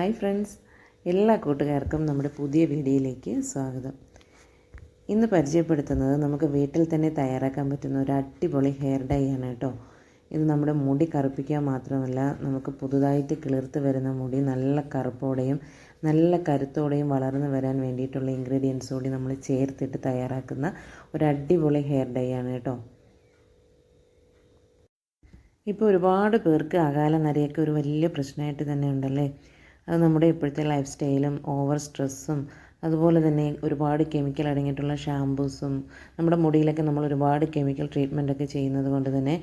Hi friends. എല്ലാ കൂട്ടുകാർക്കും നമ്മുടെ പുതിയ വീഡിയോയിലേക്ക് സ്വാഗതം. ഇന്ന് പരിചയപ്പെടുത്തുന്നത് നമുക്ക് വീട്ടിൽ തന്നെ തയ്യാറാക്കാൻ പറ്റുന്ന ഒരു അടിപൊളി ഹെയർ ഡൈ ആണ് കേട്ടോ. ഇത് നമ്മുടെ മുടി കറുപ്പിക്കാൻ മാത്രമല്ല നമുക്ക് പുതുതായിട്ട് കിളിർത്ത് വരുന്ന മുടി നല്ല കറുപ്പോടെയും നല്ല കരുത്തോടെയും വളർന്നു വരാൻ വേണ്ടിയിട്ടുള്ള ഇൻഗ്രീഡിയൻസ് കൂടി നമ്മൾ ചേർത്തിട്ട് തയ്യാറാക്കുന്ന ഒരു അടിപൊളി ഹെയർ ഡൈ ആണ് കേട്ടോ. ഇപ്പോൾ ഒരുപാട് പേർക്ക് അകാല നരയൊക്കെ ഒരു വലിയ പ്രശ്നമായിട്ട് തന്നെ ഉണ്ടല്ലേ? അത് നമ്മുടെ ഇപ്പോഴത്തെ ലൈഫ് സ്റ്റൈലും ഓവർ സ്ട്രെസ്സും അതുപോലെ തന്നെ ഒരുപാട് കെമിക്കൽ അടങ്ങിയിട്ടുള്ള ഷാമ്പൂസും നമ്മുടെ മുടിയിലൊക്കെ നമ്മൾ ഒരുപാട് കെമിക്കൽ ട്രീറ്റ്മെന്റ് ഒക്കെ ചെയ്യുന്നത് കൊണ്ട് തന്നെ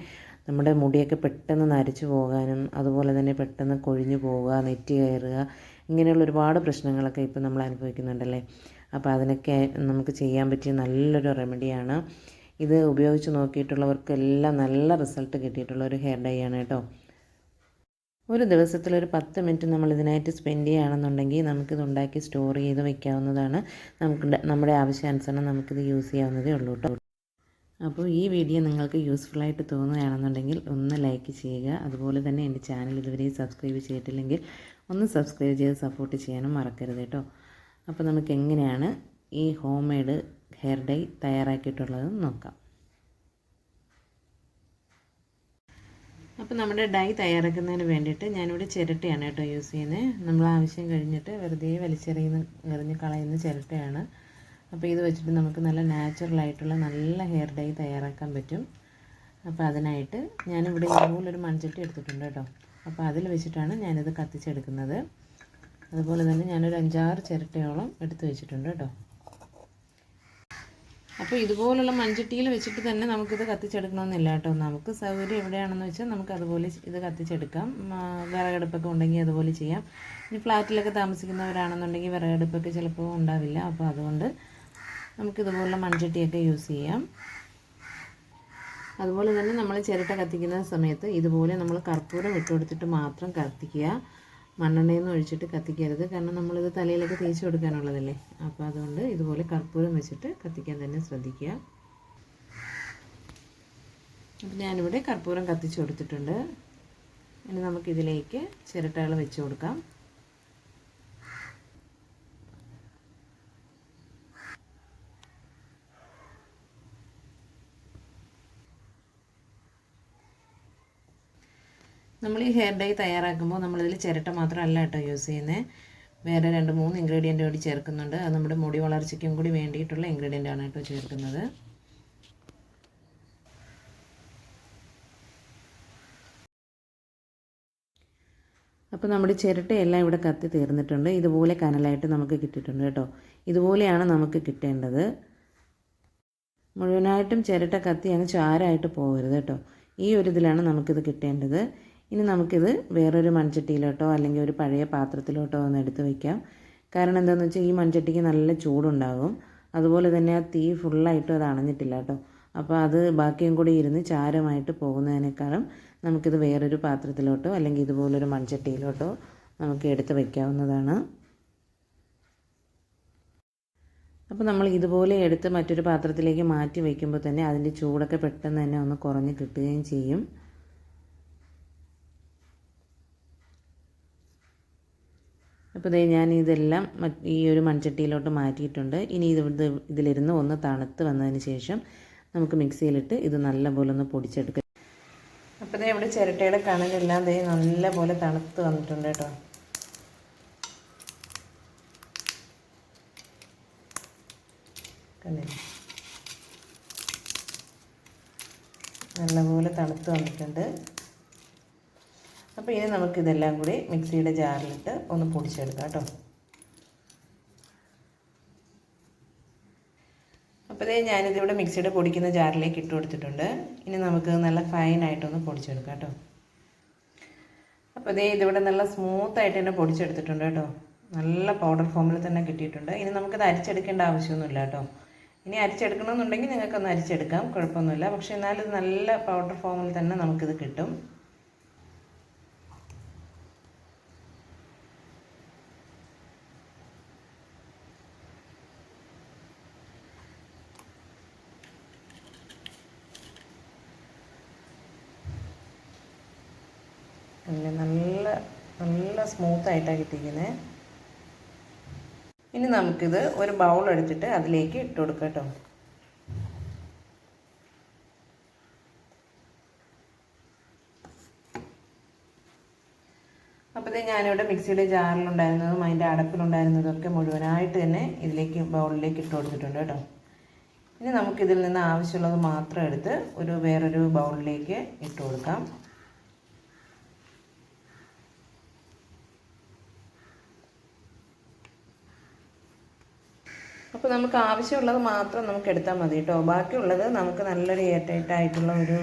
നമ്മുടെ മുടിയൊക്കെ പെട്ടെന്ന് നരച്ചു പോകാനും അതുപോലെ തന്നെ പെട്ടെന്ന് കൊഴിഞ്ഞു പോവുക നെറ്റി കയറുക ഇങ്ങനെയുള്ള ഒരുപാട് പ്രശ്നങ്ങളൊക്കെ ഇപ്പോൾ നമ്മൾ അനുഭവിക്കുന്നുണ്ടല്ലേ അപ്പോൾ അതിനൊക്കെ നമുക്ക് ചെയ്യാൻ പറ്റിയ നല്ലൊരു റെമഡിയാണ് ഇത് ഉപയോഗിച്ച് നോക്കിയിട്ടുള്ളവർക്കെല്ലാം നല്ല റിസൾട്ട് കിട്ടിയിട്ടുള്ള ഒരു ഹെയർ ഡൈ ആണ് കേട്ടോ. ഒരു ദിവസത്തിൽ ഒരു പത്ത് മിനിറ്റ് നമ്മൾ ഇതിനായിട്ട് സ്പെൻഡ് ചെയ്യുകയാണെന്നുണ്ടെങ്കിൽ നമുക്കിത് ഉണ്ടാക്കി സ്റ്റോർ ചെയ്ത് വെക്കാവുന്നതാണ്. നമുക്ക് നമ്മുടെ ആവശ്യാനുസരണം നമുക്കിത് യൂസ് ചെയ്യാവുന്നതേ ഉള്ളൂ കേട്ടോ അപ്പോൾ ഈ വീഡിയോ നിങ്ങൾക്ക് യൂസ്ഫുള്ളായിട്ട് തോന്നുകയാണെന്നുണ്ടെങ്കിൽ ഒന്ന് ലൈക്ക് ചെയ്യുക. അതുപോലെ തന്നെ എന്റെ ചാനൽ ഇതുവരെ സബ്സ്ക്രൈബ് ചെയ്തിട്ടില്ലെങ്കിൽ ഒന്ന് സബ്സ്ക്രൈബ് ചെയ്ത് സപ്പോർട്ട് ചെയ്യാനും മറക്കരുത് കേട്ടോ അപ്പോൾ നമുക്ക് എങ്ങനെയാണ് ഈ ഹോം മെയ്ഡ് ഹെയർ ഡൈ തയ്യാറാക്കിയിട്ടുള്ളതെന്ന് നോക്കാം. അപ്പോൾ നമ്മുടെ ഡൈ തയ്യാറാക്കുന്നതിന് വേണ്ടിയിട്ട് ഞാനിവിടെ ചിരട്ടയാണ് കേട്ടോ യൂസ് ചെയ്യുന്നത് നമ്മൾ ആവശ്യം കഴിഞ്ഞിട്ട് വെറുതെ വലിച്ചെറിയുന്ന എറിഞ്ഞ് കളയുന്ന ചിരട്ടയാണ്. അപ്പോൾ ഇത് വെച്ചിട്ട് നമുക്ക് നല്ല നാച്ചുറൽ ആയിട്ടുള്ള നല്ല ഹെയർ ഡൈ തയ്യാറാക്കാൻ പറ്റും. അപ്പോൾ അതിനായിട്ട് ഞാനിവിടെ ഇതുപോലൊരു മൺചട്ടി എടുത്തിട്ടുണ്ട് കേട്ടോ. അപ്പോൾ അതിൽ വെച്ചിട്ടാണ് ഞാനിത് കത്തിച്ചെടുക്കുന്നത്. അതുപോലെ തന്നെ ഞാനൊരു അഞ്ചാറ് ചിരട്ടയോളം എടുത്ത് വെച്ചിട്ടുണ്ട് കേട്ടോ. അപ്പോൾ ഇതുപോലുള്ള മൺചട്ടിയിൽ വെച്ചിട്ട് തന്നെ നമുക്കിത് കത്തിച്ചെടുക്കണമെന്നില്ല കേട്ടോ. നമുക്ക് സൗകര്യം എവിടെയാണെന്ന് വെച്ചാൽ നമുക്ക് അതുപോലെ ഇത് കത്തിച്ചെടുക്കാം. വിറകടുപ്പൊക്കെ ഉണ്ടെങ്കിൽ അതുപോലെ ചെയ്യാം. ഇനി ഫ്ലാറ്റിലൊക്കെ താമസിക്കുന്നവരാണെന്നുണ്ടെങ്കിൽ വിറകടുപ്പൊക്കെ ചിലപ്പോൾ ഉണ്ടാവില്ല. അപ്പോൾ അതുകൊണ്ട് നമുക്കിതുപോലുള്ള മൺചട്ടിയൊക്കെ യൂസ് ചെയ്യാം. അതുപോലെ തന്നെ നമ്മൾ ചിരട്ട കത്തിക്കുന്ന സമയത്ത് ഇതുപോലെ നമ്മൾ കർപ്പൂരം ഇട്ട് കൊടുത്തിട്ട് മാത്രം കത്തിക്കുക. മണ്ണെണ്ണയൊന്നും ഒഴിച്ചിട്ട് കത്തിക്കരുത്. കാരണം നമ്മളിത് തലയിലൊക്കെ തേച്ച് കൊടുക്കാനുള്ളതല്ലേ? അപ്പോൾ അതുകൊണ്ട് ഇതുപോലെ കർപ്പൂരം വെച്ചിട്ട് കത്തിക്കാൻ തന്നെ ശ്രദ്ധിക്കുക. അപ്പം ഞാനിവിടെ കർപ്പൂരം കത്തിച്ച് കൊടുത്തിട്ടുണ്ട്. ഇനി നമുക്കിതിലേക്ക് ചിരട്ടകൾ വെച്ച് കൊടുക്കാം. നമ്മൾ ഈ ഹെയർ ഡൈ തയ്യാറാക്കുമ്പോൾ നമ്മളിതിൽ ചിരട്ട മാത്രമല്ല കേട്ടോ യൂസ് ചെയ്യുന്നത് വേറെ രണ്ട് മൂന്ന് ഇൻഗ്രീഡിയന്റ് കൂടി ചേർക്കുന്നുണ്ട്. അത് നമ്മുടെ മുടി വളർച്ചയ്ക്കും കൂടി വേണ്ടിയിട്ടുള്ള ഇൻഗ്രീഡിയന്റ് ആണ് കേട്ടോ ചേർക്കുന്നത്. അപ്പോൾ നമ്മുടെ ചിരട്ടയെല്ലാം ഇവിടെ കത്തി തീർന്നിട്ടുണ്ട്. ഇതുപോലെ കനലായിട്ട് നമുക്ക് കിട്ടിയിട്ടുണ്ട് കേട്ടോ. ഇതുപോലെയാണ് നമുക്ക് കിട്ടേണ്ടത്. മുഴുവനായിട്ടും ചിരട്ട കത്തി അങ്ങ് ചാരായിട്ട് പോകരുത് കേട്ടോ. ഈ ഒരു ഇതിലാണ് നമുക്കിത് കിട്ടേണ്ടത്. ഇനി നമുക്കിത് വേറൊരു മൺചട്ടിയിലോട്ടോ അല്ലെങ്കിൽ ഒരു പഴയ പാത്രത്തിലോട്ടോ ഒന്ന് എടുത്ത് വയ്ക്കാം കാരണം എന്താണെന്ന് വെച്ചാൽ ഈ മൺചട്ടിക്ക് നല്ല ചൂടുണ്ടാകും. അതുപോലെ തന്നെ ആ തീ ഫുള്ളായിട്ടും അത് അണഞ്ഞിട്ടില്ല കേട്ടോ. അപ്പോൾ അത് ബാക്കിയും കൂടി ഇരുന്ന് ചാരമായിട്ട് പോകുന്നതിനേക്കാളും നമുക്കിത് വേറൊരു പാത്രത്തിലോട്ടോ അല്ലെങ്കിൽ ഇതുപോലൊരു മൺചട്ടിയിലോട്ടോ നമുക്ക് എടുത്ത് വയ്ക്കാവുന്നതാണ് അപ്പോൾ നമ്മൾ ഇതുപോലെ എടുത്ത് മറ്റൊരു പാത്രത്തിലേക്ക് മാറ്റി വയ്ക്കുമ്പോൾ തന്നെ അതിന്റെ ചൂടൊക്കെ പെട്ടെന്ന് തന്നെ ഒന്ന് കുറഞ്ഞ് കിട്ടുകയും ചെയ്യും. അപ്പോൾ ഇതേ ഞാൻ ഇതെല്ലാം ഈ ഒരു മൺചട്ടിയിലോട്ട് മാറ്റിയിട്ടുണ്ട്. ഇനി ഇത് ഇതിലിരുന്ന് ഒന്ന് തണുത്ത് വന്നതിന് ശേഷം നമുക്ക് മിക്സിയിലിട്ട് ഇത് നല്ലപോലെ ഒന്ന് പൊടിച്ചെടുക്കാം. അപ്പോൾ ഇതേ ഇവിടെ ചിരട്ടയുടെ കണലെല്ലാം ദേ നല്ലപോലെ തണുത്ത് വന്നിട്ടുണ്ട് കേട്ടോ. നല്ലപോലെ തണുത്ത് വന്നിട്ടുണ്ട്. അപ്പോൾ ഇനി നമുക്ക് നമുക്കിതെല്ലാം കൂടി മിക്സിയുടെ ജാറിലിട്ട് ഒന്ന് പൊടിച്ചെടുക്കാം കേട്ടോ. അപ്പോൾ ഇതേ ഞാനിതിവിടെ മിക്സിയുടെ പൊടിക്കുന്ന ജാറിലേക്ക് ഇട്ട് കൊടുത്തിട്ടുണ്ട്. ഇനി നമുക്ക് നല്ല ഫൈനായിട്ടൊന്ന് പൊടിച്ചെടുക്കാം കേട്ടോ. അപ്പോൾ ഇതേ ഇതിവിടെ നല്ല സ്മൂത്തായിട്ട് തന്നെ പൊടിച്ചെടുത്തിട്ടുണ്ട് കേട്ടോ. നല്ല പൗഡർ ഫോമിൽ തന്നെ കിട്ടിയിട്ടുണ്ട്. ഇനി നമുക്കത് അരിച്ചെടുക്കേണ്ട ആവശ്യമൊന്നുമില്ല കേട്ടോ. ഇനി അരിച്ചെടുക്കണമെന്നുണ്ടെങ്കിൽ നിങ്ങൾക്കൊന്ന് അരിച്ചെടുക്കാം. കുഴപ്പമൊന്നുമില്ല. പക്ഷേ എന്നാലും നല്ല പൗഡർ ഫോമിൽ തന്നെ നമുക്കിത് കിട്ടും. അങ്ങനെ നല്ല നല്ല സ്മൂത്തായിട്ടാണ് കിട്ടിയിരിക്കുന്നത് ഇനി നമുക്കിത് ഒരു ബൗൾ എടുത്തിട്ട് അതിലേക്ക് ഇട്ട് കൊടുക്കാം കേട്ടോ. ഇത് ഞാനിവിടെ മിക്സിയുടെ ജാറിലുണ്ടായിരുന്നതും അതിന്റെ അടപ്പിലുണ്ടായിരുന്നതും ഒക്കെ മുഴുവനായിട്ട് തന്നെ ഇതിലേക്ക് ബൗളിലേക്ക് ഇട്ട് കൊടുത്തിട്ടുണ്ട് കേട്ടോ. ഇനി നമുക്കിതിൽ നിന്ന് ആവശ്യമുള്ളത് മാത്രം എടുത്ത് ഒരു വേറൊരു ബൗളിലേക്ക് ഇട്ട് കൊടുക്കാം. അപ്പോൾ നമുക്ക് ആവശ്യമുള്ളത് മാത്രം നമുക്ക് എടുത്താൽ മതി കേട്ടോ. ബാക്കിയുള്ളത് നമുക്ക് നല്ലൊരു എയർ ടൈറ്റ് ആയിട്ടുള്ള ഒരു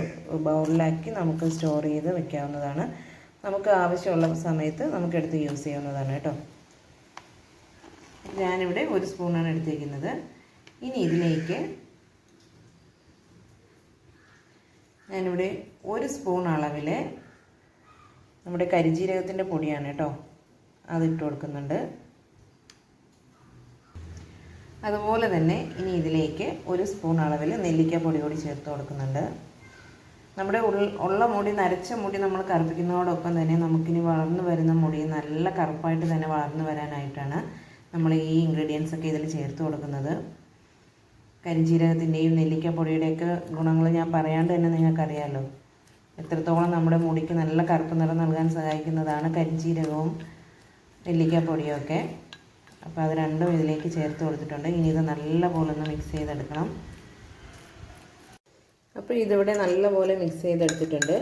ബൗളിലാക്കി നമുക്ക് സ്റ്റോർ ചെയ്ത് വെക്കാവുന്നതാണ്. നമുക്ക് ആവശ്യമുള്ള സമയത്ത് നമുക്ക് എടുത്ത് യൂസ് ചെയ്യാവുന്നതാണ് കേട്ടോ. ഞാനിവിടെ ഒരു സ്പൂണാണ് എടുത്തേക്കുന്നത്. ഇനി ഇതിലേക്ക് ഞാനിവിടെ ഒരു സ്പൂൺ അളവിൽ നമ്മുടെ കരിജീരകത്തിന്റെ പൊടിയാണ് കേട്ടോ. അതിട്ട് കൊടുക്കുന്നുണ്ട്. അതുപോലെ തന്നെ ഇനി ഇതിലേക്ക് ഒരു സ്പൂൺ അളവിൽ നെല്ലിക്ക പൊടി കൂടി ചേർത്ത് കൊടുക്കുന്നുണ്ട്. നമ്മുടെ ഉള്ള മുടി നരച്ച മുടി നമ്മൾ കറുപ്പിക്കുന്നതോടൊപ്പം തന്നെ നമുക്കിനി വളർന്നു വരുന്ന മുടി നല്ല കറുപ്പായിട്ട് തന്നെ വളർന്നു വരാനായിട്ടാണ് നമ്മൾ ഈ ഇൻഗ്രീഡിയൻസ് ഒക്കെ ഇതിൽ ചേർത്ത് കൊടുക്കുന്നത്. കരിഞ്ജീരകത്തിന്റെയും നെല്ലിക്കപ്പൊടിയുടെയൊക്കെ ഗുണങ്ങൾ ഞാൻ പറയാണ്ട് തന്നെ നിങ്ങൾക്കറിയാമല്ലോ എത്രത്തോളം നമ്മുടെ മുടിക്ക് നല്ല കറുപ്പ് നിറം നൽകാൻ സഹായിക്കുന്നതാണ് കരിഞ്ജീരകവും നെല്ലിക്കപ്പൊടിയും ഒക്കെ അപ്പോൾ അത് രണ്ടും ഇതിലേക്ക് ചേർത്ത് കൊടുത്തിട്ടുണ്ട്. ഇനി ഇത് നല്ലപോലെ ഒന്ന് മിക്സ് ചെയ്തെടുക്കണം. അപ്പോൾ ഇതിവിടെ നല്ലപോലെ മിക്സ് ചെയ്തെടുത്തിട്ടുണ്ട്.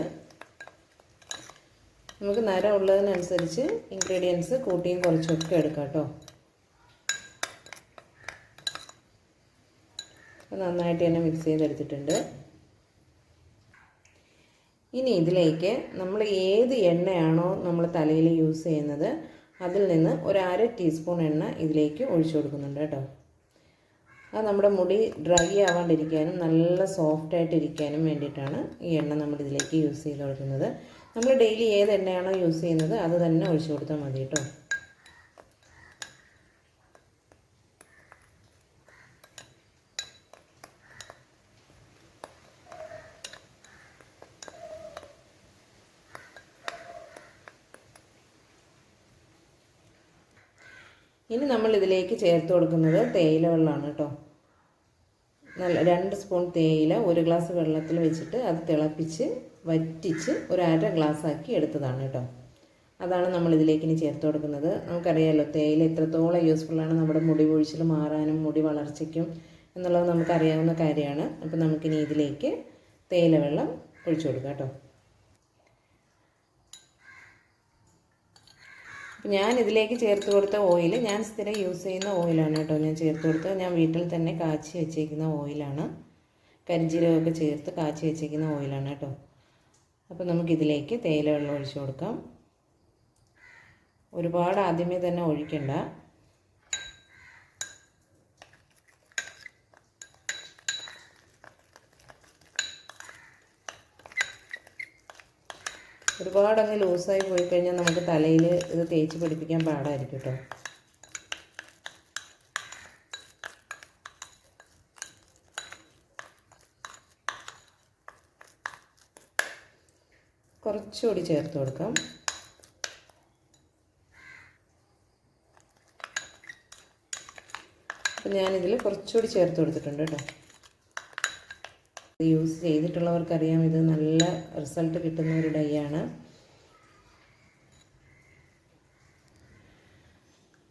നമുക്ക് നേരം ഉള്ളതിനനുസരിച്ച് ഇൻഗ്രീഡിയൻസ് കൂട്ടിയും കുറച്ചൊക്കെ എടുക്കാം കേട്ടോ. നന്നായിട്ട് തന്നെ മിക്സ് ചെയ്തെടുത്തിട്ടുണ്ട്. ഇനി ഇതിലേക്ക് നമ്മൾ ഏത് എണ്ണയാണോ നമ്മൾ തലയിൽ യൂസ് ചെയ്യുന്നത് അതിൽ നിന്ന് ഒരു അര ടീസ്പൂൺ എണ്ണ ഇതിലേക്ക് ഒഴിച്ചു കൊടുക്കുന്നുണ്ട് കേട്ടോ. അത് നമ്മുടെ മുടി ഡ്രൈ ആവാണ്ടിരിക്കാനും നല്ല സോഫ്റ്റ് ആയിട്ട് വേണ്ടിയിട്ടാണ് ഈ എണ്ണ നമ്മൾ ഇതിലേക്ക് യൂസ് ചെയ്ത് കൊടുക്കുന്നത്. നമ്മൾ ഡെയിലി ഏത് എണ്ണയാണോ യൂസ് ചെയ്യുന്നത് അത് തന്നെ ഒഴിച്ചു കൊടുത്താൽ മതി കേട്ടോ. ഇനി നമ്മൾ ഇതിലേക്ക് ചേർത്ത് കൊടുക്കുന്നത് തേയില വെള്ളമാണ് കേട്ടോ. നല്ല രണ്ട് സ്പൂൺ തേയില ഒരു ഗ്ലാസ് വെള്ളത്തിൽ വെച്ചിട്ട് അത് തിളപ്പിച്ച് വറ്റിച്ച് ഒരു അര ഗ്ലാസ് ആക്കി എടുത്തതാണ് കേട്ടോ. അതാണ് നമ്മൾ ഇതിലേക്ക് ഇനി ചേർത്ത് കൊടുക്കുന്നത്. നമുക്കറിയാമല്ലോ തേയില എത്രത്തോളം യൂസ്ഫുള്ളാണ് നമ്മുടെ മുടി പൊഴിച്ചിൽ മാറാനും മുടി വളർച്ചയ്ക്കും എന്നുള്ളത് നമുക്കറിയാവുന്ന കാര്യമാണ്. അപ്പോൾ നമുക്കിനി ഇതിലേക്ക് തേയില വെള്ളം ഒഴിച്ചു കൊടുക്കാം കേട്ടോ. ഞാൻ ഇതിലേക്ക് ചേർത്ത് കൊടുത്ത ഓയിൽ ഞാൻ സ്ഥിരം യൂസ് ചെയ്യുന്ന ഓയിലാണ് കേട്ടോ. ഞാൻ ചേർത്ത് കൊടുത്തത് ഞാൻ വീട്ടിൽ തന്നെ കാച്ചി വെച്ചേക്കുന്ന ഓയിലാണ്. കരിഞ്ചീരകമൊക്കെ ചേർത്ത് കാച്ചി വെച്ചേക്കുന്ന ഓയിലാണ് കേട്ടോ. അപ്പോൾ നമുക്കിതിലേക്ക് തേയില വെള്ളം ഒഴിച്ചു കൊടുക്കാം. ഒരുപാട് ആദ്യമേ തന്നെ ഒഴിക്കണ്ട. ഒരുപാടങ്ങ് ലൂസായി പോയി കഴിഞ്ഞാൽ നമുക്ക് തലയിൽ ഇത് തേച്ച് പിടിപ്പിക്കാൻ പാടായിരിക്കും കേട്ടോ കുറച്ചുകൂടി ചേർത്ത് കൊടുക്കാം. അപ്പം ഞാനിതിൽ കുറച്ചുകൂടി ചേർത്ത് കൊടുത്തിട്ടുണ്ട് കേട്ടോ യൂസ് ചെയ്തിട്ടുള്ളവർക്കറിയാം ഇത് നല്ല റിസൾട്ട് കിട്ടുന്ന ഒരു ഡൈ ആണ്.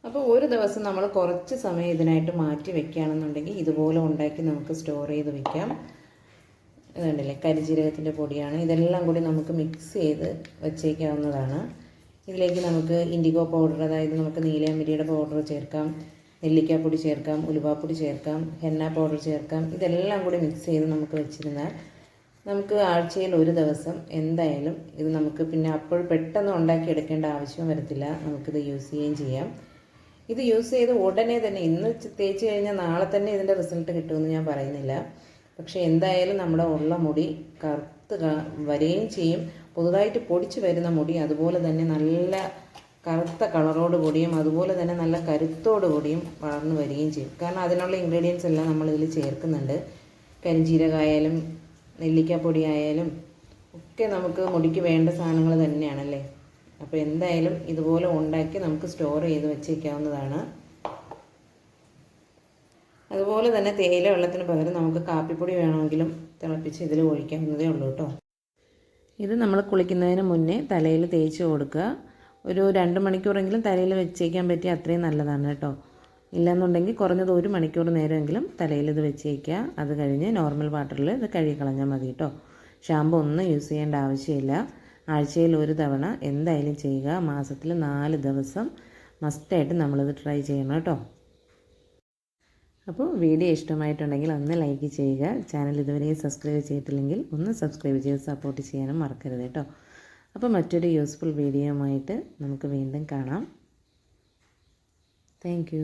അപ്പോൾ ഒരു ദിവസം നമ്മൾ കുറച്ച് സമയം ഇതിനായിട്ട് മാറ്റി വെക്കുകയാണെന്നുണ്ടെങ്കിൽ ഇതുപോലെ ഉണ്ടാക്കി നമുക്ക് സ്റ്റോർ ചെയ്ത് വെക്കാം. ഇതുണ്ടല്ലേ കരിജീരകത്തിന്റെ പൊടിയാണ്. ഇതെല്ലാം കൂടി നമുക്ക് മിക്സ് ചെയ്ത് വെച്ചേക്കാവുന്നതാണ്. ഇതിലേക്ക് നമുക്ക് ഇൻഡിഗോ പൗഡർ അതായത് നമുക്ക് നീലയാമ്പരിയുടെ പൗഡർ ചേർക്കാം. നെല്ലിക്കാപ്പൊടി ചേർക്കാം ഉലുവാപ്പൊടി ചേർക്കാം ഹെന്ന പൗഡർ ചേർക്കാം. ഇതെല്ലാം കൂടി മിക്സ് ചെയ്ത് നമുക്ക് വെച്ചിരുന്നാൽ നമുക്ക് ആഴ്ചയിൽ ഒരു ദിവസം എന്തായാലും ഇത് നമുക്ക് പിന്നെ അപ്പോൾ പെട്ടെന്ന് ഉണ്ടാക്കി എടുക്കേണ്ട ആവശ്യം വരത്തില്ല. നമുക്കിത് യൂസ് ചെയ്യുകയും ചെയ്യാം. ഇത് യൂസ് ചെയ്ത് ഉടനെ തന്നെ ഇന്ന് തേച്ച് കഴിഞ്ഞാൽ നാളെ തന്നെ ഇതിന്റെ റിസൾട്ട് കിട്ടുമെന്ന് ഞാൻ പറയുന്നില്ല. പക്ഷേ എന്തായാലും നമ്മുടെ ഉള്ള മുടി കറുത്ത് വരികയും ചെയ്യും. പുതുതായിട്ട് പൊടിച്ച് വരുന്ന മുടി അതുപോലെ തന്നെ നല്ല കറുത്ത കളറോട് കൂടിയും അതുപോലെ തന്നെ നല്ല കരുത്തോട് കൂടിയും വളർന്നു വരികയും ചെയ്യും. കാരണം അതിനുള്ള ഇൻഗ്രീഡിയൻസ് എല്ലാം നമ്മൾ ഇതിൽ ചേർക്കുന്നുണ്ട്. കരിഞ്ചീരകമായാലും നെല്ലിക്കാപ്പൊടി ആയാലും ഒക്കെ നമുക്ക് മുടിക്ക് വേണ്ട സാധനങ്ങൾ തന്നെയാണല്ലേ? അപ്പോൾ എന്തായാലും ഇതുപോലെ ഉണ്ടാക്കി നമുക്ക് സ്റ്റോർ ചെയ്ത് വെച്ചേക്കാവുന്നതാണ്. അതുപോലെ തന്നെ തേയില വെള്ളത്തിന് പകരം നമുക്ക് കാപ്പിപ്പൊടി വേണമെങ്കിലും തിളപ്പിച്ച് ഇതിൽ ഒഴിക്കാവുന്നതേ ഉള്ളൂ കേട്ടോ. ഇത് നമ്മൾ കുളിക്കുന്നതിന് മുന്നേ തലയിൽ തേച്ച് കൊടുക്കുക. ഒരു രണ്ട് മണിക്കൂറെങ്കിലും തലയിൽ വെച്ചേക്കാൻ പറ്റിയ അത്രയും നല്ലതാണ് കേട്ടോ. ഇല്ലെന്നുണ്ടെങ്കിൽ കുറഞ്ഞത് ഒരു മണിക്കൂർ നേരമെങ്കിലും തലയിൽ ഇത് വെച്ചേക്കുക. അത് കഴിഞ്ഞ് നോർമൽ വാട്ടറിൽ ഇത് കഴുകി കളഞ്ഞാൽ മതി കേട്ടോ. ഷാമ്പു ഒന്നും യൂസ് ചെയ്യേണ്ട ആവശ്യമില്ല. ആഴ്ചയിൽ ഒരു തവണ എന്തായാലും ചെയ്യുക. മാസത്തിൽ നാല് ദിവസം മസ്റ്റായിട്ട് നമ്മളിത് ട്രൈ ചെയ്യണം കേട്ടോ. അപ്പോൾ വീഡിയോ ഇഷ്ടമായിട്ടുണ്ടെങ്കിൽ ഒന്ന് ലൈക്ക് ചെയ്യുക. ചാനൽ ഇതുവരെ സബ്സ്ക്രൈബ് ചെയ്തിട്ടില്ലെങ്കിൽ ഒന്ന് സബ്സ്ക്രൈബ് ചെയ്ത് സപ്പോർട്ട് ചെയ്യാനും മറക്കരുത് കേട്ടോ. അപ്പോൾ മറ്റൊരു യൂസ്ഫുൾ വീഡിയോ ആയിട്ട് നമുക്ക് വീണ്ടും കാണാം. താങ്ക്